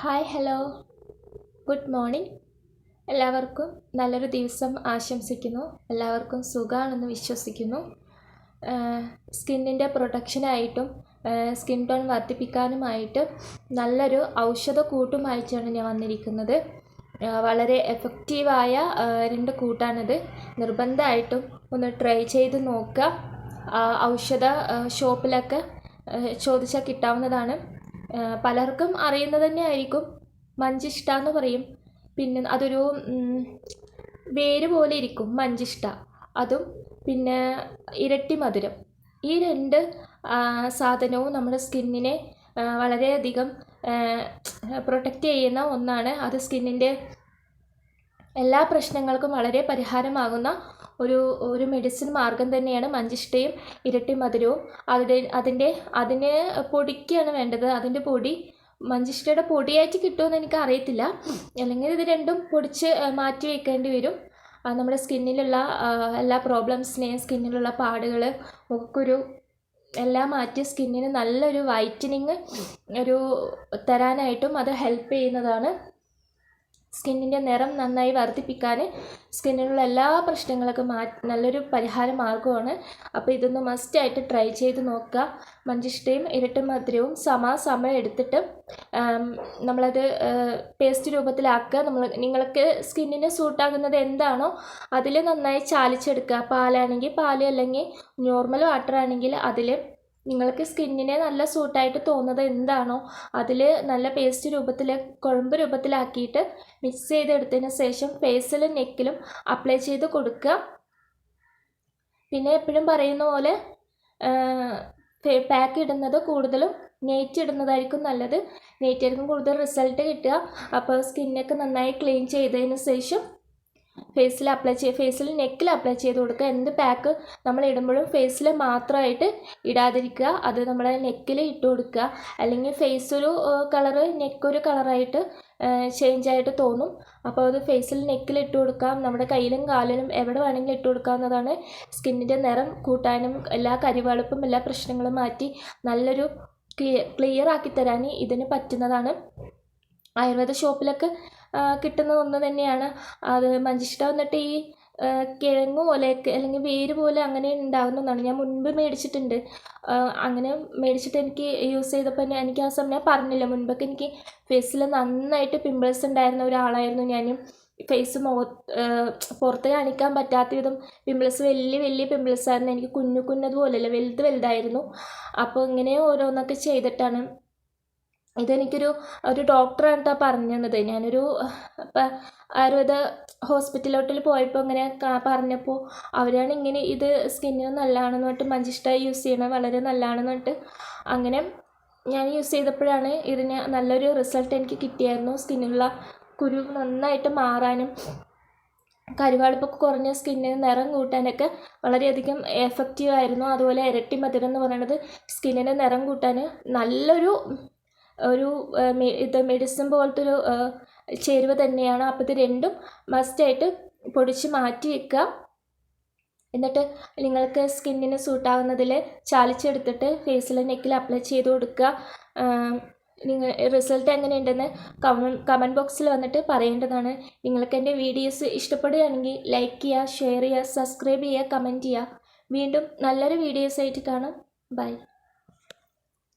Hi hello. Good morning. എല്ലാവർക്കും നല്ലൊരു ദിവസം ആശംസിക്കുന്നു. എല്ലാവർക്കും സുഖമാണെന്ന് വിശ്വസിക്കുന്നു. സ്കിന്നിന്റെ പ്രൊട്ടക്ഷനായിട്ടും സ്കിൻ ടോൺ വർദ്ധിപ്പിക്കാനുമായിട്ട് നല്ലൊരു ഔഷധ കൂട്ടുമായിട്ടാണ് ഞാൻ വന്നിരിക്കുന്നത്. വളരെ എഫക്റ്റീവായ രണ്ട് കൂട്ടാണിത്. നിർബന്ധമായിട്ടും ഒന്ന് ട്രൈ ചെയ്ത് നോക്കുക. ഔഷധ ഷോപ്പിലൊക്കെ ചോദിച്ചാൽ കിട്ടാവുന്നതാണ്. പലർക്കും അറിയുന്നത് തന്നെ ആയിരിക്കും. മഞ്ചിഷ്ട എന്ന് പറയും. പിന്നെ അതൊരു വേര് പോലെ ഇരിക്കും. മഞ്ചിഷ്ട. അതും പിന്നെ ഇരട്ടി മധുരം. ഈ രണ്ട് സാധനവും നമ്മുടെ സ്കിന്നിനെ വളരെയധികം പ്രൊട്ടക്റ്റ് ചെയ്യുന്ന ഒന്നാണ്. അത് സ്കിന്നിന്റെ എല്ലാ പ്രശ്നങ്ങൾക്കും വളരെ പരിഹാരമാകുന്ന ഒരു ഒരു മെഡിസിൻ മാർഗം തന്നെയാണ് മഞ്ചിഷ്ടയും ഇരട്ടി മധുരവും. അതിന്റെ അതിന്റെ അതിന് പൊടിക്കാണ് വേണ്ടത്. അതിന്റെ പൊടി മഞ്ചിഷ്ടയുടെ പൊടിയായിട്ട് കിട്ടുമെന്ന് എനിക്ക് അറിയത്തില്ല അല്ലെങ്കിൽ ഇത് രണ്ടും പൊടിച്ച് മാറ്റി വയ്ക്കേണ്ടി വരും. നമ്മുടെ സ്കിന്നിലുള്ള എല്ലാ പ്രോബ്ലംസിനെയും സ്കിന്നിലുള്ള പാടുകൾ മുഖക്കുരു എല്ലാം മാറ്റി സ്കിന്നിന് നല്ലൊരു വൈറ്റനിങ് ഒരു തരാനായിട്ടും അത് ഹെൽപ്പ് ചെയ്യുന്നതാണ്. സ്കിന്നിന്റെ നിറം നന്നായി വർദ്ധിപ്പിക്കാൻ സ്കിന്നിനുള്ള എല്ലാ പ്രശ്നങ്ങളൊക്കെ മാ നല്ലൊരു പരിഹാര മാർഗമാണ്. അപ്പോൾ ഇതൊന്ന് മസ്റ്റായിട്ട് ട്രൈ ചെയ്ത് നോക്കുക. മഞ്ചിഷ്ടയും ഇരട്ട മധുരവും സമാസമയം എടുത്തിട്ട് നമ്മളത് പേസ്റ്റ് രൂപത്തിലാക്കുക. നമ്മൾ നിങ്ങൾക്ക് സ്കിന്നിന് സൂട്ടാകുന്നത് എന്താണോ അതിൽ നന്നായി ചാലിച്ചെടുക്കുക. പാലാണെങ്കിൽ പാൽ അല്ലെങ്കിൽ നോർമൽ വാട്ടർ ആണെങ്കിൽ അതിൽ നിങ്ങൾക്ക് സ്കിന്നിനെ നല്ല സൂട്ടായിട്ട് തോന്നുന്നത് എന്താണോ അതിൽ നല്ല പേസ്റ്റ് രൂപത്തിൽ കുഴമ്പ് രൂപത്തിലാക്കിയിട്ട് മിക്സ് ചെയ്തെടുത്തതിന് ശേഷം ഫേസിലും നെക്കിലും അപ്ലൈ ചെയ്ത് കൊടുക്കുക. പിന്നെ എപ്പോഴും പറയുന്ന പോലെ പാക്ക് ഇടുന്നത് കൂടുതലും നെയ്റ്റ് ഇടുന്നതായിരിക്കും നല്ലത്. നെയ്റ്റായിരിക്കും കൂടുതൽ റിസൾട്ട് കിട്ടുക. അപ്പോൾ സ്കിന്നൊക്കെ നന്നായി ക്ലീൻ ചെയ്തതിന് ശേഷം ഫേസിൽ അപ്ലൈ ചെയ്യുക ഫേസിൽ നെക്കിൽ അപ്ലൈ ചെയ്ത് കൊടുക്കുക. എന്ത് പാക്ക് നമ്മൾ ഇടുമ്പോഴും ഫേസിൽ മാത്രമായിട്ട് ഇടാതിരിക്കുക. അത് നമ്മുടെ നെക്കിൽ ഇട്ട് കൊടുക്കുക. അല്ലെങ്കിൽ ഫേസ് ഒരു കളറ് നെക്കൊരു കളറായിട്ട് ചേഞ്ച് ആയിട്ട് തോന്നും. അപ്പോൾ അത് ഫേസിൽ നെക്കിൽ ഇട്ട് കൊടുക്കാം നമ്മുടെ കയ്യിലും കാലിലും എവിടെ വേണമെങ്കിലും ഇട്ട് കൊടുക്കാവുന്നതാണ് സ്കിന്നിന്റെ നിറം കൂട്ടാനും എല്ലാ കരിവാളിപ്പും എല്ലാ പ്രശ്നങ്ങളും മാറ്റി നല്ലൊരു ക്ലിയർ ആക്കി തരാൻ ഇതിന് പറ്റുന്നതാണ്. ആയുർവേദ ഷോപ്പിലൊക്കെ കിട്ടുന്ന ഒന്ന് തന്നെയാണ്. അത് മഞ്ചിഷ്ട വന്നിട്ട് ഈ കിഴങ്ങ് പോലെയൊക്കെ അല്ലെങ്കിൽ വേര് പോലെ അങ്ങനെ ഉണ്ടാകുന്നതാണ് ഞാൻ മുൻപ് മേടിച്ചിട്ടുണ്ട്. അങ്ങനെ മേടിച്ചിട്ട് എനിക്ക് യൂസ് ചെയ്തപ്പോൾ തന്നെ എനിക്ക് ആ സമയം ഞാൻ പറഞ്ഞില്ല. മുൻപൊക്കെ എനിക്ക് ഫേസിൽ നന്നായിട്ട് പിമ്പിൾസ് ഉണ്ടായിരുന്ന ഒരാളായിരുന്നു ഞാൻ ഫേസ് മോ പുറത്ത് കാണിക്കാൻ പറ്റാത്ത വിധം പിമ്പിൾസ് വലിയ വലിയ പിമ്പിൾസ് ആയിരുന്നു. എനിക്ക് കുഞ്ഞു കുഞ്ഞതുപോലെയല്ല വലുത് വലുതായിരുന്നു. അപ്പോൾ ഇങ്ങനെ ഓരോന്നൊക്കെ ചെയ്തിട്ടാണ് ഇതെനിക്കൊരു ഒരു ഡോക്ടറാണ് കേട്ടോ പറഞ്ഞു തന്നത് ഞാനൊരു ആയുർവേദ ഹോസ്പിറ്റലോട്ടിൽ പോയപ്പോൾ ഇങ്ങനെ പറഞ്ഞപ്പോൾ അവരാണ് ഇങ്ങനെ ഇത് സ്കിന്നിന് നല്ലതാണെന്ന് പറഞ്ഞിട്ട് മഞ്ചിഷ്ട യൂസ് ചെയ്യണത് വളരെ നല്ലതാണെന്ന് പറഞ്ഞിട്ട് അങ്ങനെ ഞാൻ യൂസ് ചെയ്തപ്പോഴാണ് ഇതിന് നല്ലൊരു റിസൾട്ട് എനിക്ക് കിട്ടിയായിരുന്നു. സ്കിന്നിലുള്ള കുരു നന്നായിട്ട് മാറാനും കരുവാളിപ്പൊക്കെ കുറഞ്ഞ സ്കിന്നിന് നിറം കൂട്ടാനൊക്കെ വളരെയധികം എഫക്റ്റീവ് ആയിരുന്നു. അതുപോലെ ഇരട്ടി മധുരം എന്ന് പറയുന്നത് സ്കിന്നിന് നിറം കൂട്ടാൻ നല്ലൊരു ഒരു ഇത് മെഡിസിൻ പോലത്തെ ഒരു ചേരുവ തന്നെയാണ്. അപ്പോൾ ഇത് രണ്ടും മസ്റ്റായിട്ട് പൊടിച്ച് മാറ്റി വെക്കുക എന്നിട്ട് നിങ്ങൾക്ക് സ്കിന്നിന് സൂട്ടാകുന്നതിൽ ചാലിച്ചെടുത്തിട്ട് ഫേസിൽ നെക്കിൽ അപ്ലൈ ചെയ്ത് കൊടുക്കുക നിങ്ങൾ റിസൾട്ട് എങ്ങനെയുണ്ടെന്ന് കമന്റ് കമന്റ് ബോക്സിൽ വന്നിട്ട് പറയേണ്ടതാണ്. നിങ്ങൾക്ക് എന്റെ വീഡിയോസ് ഇഷ്ടപ്പെടുകയാണെങ്കിൽ ലൈക്ക് ചെയ്യുക ഷെയർ ചെയ്യുക സബ്സ്ക്രൈബ് ചെയ്യുക കമന്റ് ചെയ്യുക. വീണ്ടും നല്ലൊരു വീഡിയോസ് ആയിട്ട് കാണാം. ബൈ